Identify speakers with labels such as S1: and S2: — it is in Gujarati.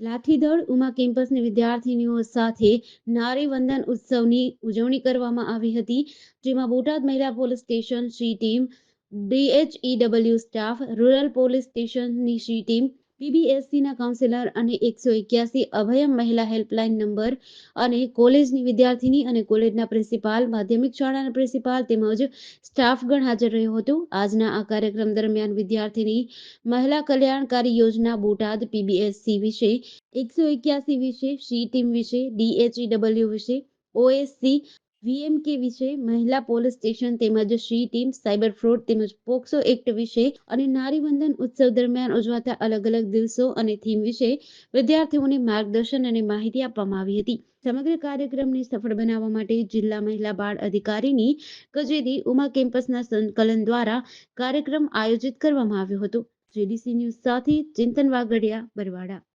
S1: લાઠીદળ ઉમા કેમ્પસની વિદ્યાર્થીનીઓ સાથે નારી વંદન ઉત્સવની ઉજવણી કરવામાં આવી હતી, જેમાં બોટાદ મહિલા police station C team, DHEW staff, rural police સ્ટેશનની સી ટીમ પીબીએસસીના કાઉન્સિલર અને એકસો એક્યાસી અભયમ મહિલા હેલ્પલાઇન નંબર અને કોલેજની વિદ્યાર્થીની અને કોલેજના પ્રિન્સિપાલ માધ્યમિક શાળાના પ્રિન્સિપાલ તેમજ સ્ટાફગણ હાજર રહ્યો હતો. આજના આ કાર્યક્રમ દરમિયાન વિદ્યાર્થીની મહિલા કલ્યાણકારી યોજના બોટાદ પીબીએસસી વિશે, એકસો એક્યાસી વિશે, સી ટીમ વિશે, ડીએચઈડબલ્યુ વિશે, ઓએસસી વીએમકે વિશે, મહિલા પોલીસ સ્ટેશન તેમજ સી ટીમ સાયબર ફ્રોડ તેમજ પોક્સો એક્ટ વિશે અને નારી વંદન ઉત્સવ દરમિયાન ઉજવાતા અલગ અલગ દિવસો અને થીમ વિશે વિદ્યાર્થીઓને માર્ગદર્શન અને માહિતી આપવામાં આવી હતી. સમગ્ર કાર્યક્રમને સફળ બનાવવા માટે જિલ્લા મહિલા બાળ અધિકારીની કચેરી ઉમા કેમ્પસના સંકલન દ્વારા કાર્યક્રમ આયોજિત કરવામાં આવ્યો હતો. જેડીસી ન્યૂઝ સાથે ચિંતન વાગડિયા બરવાડા.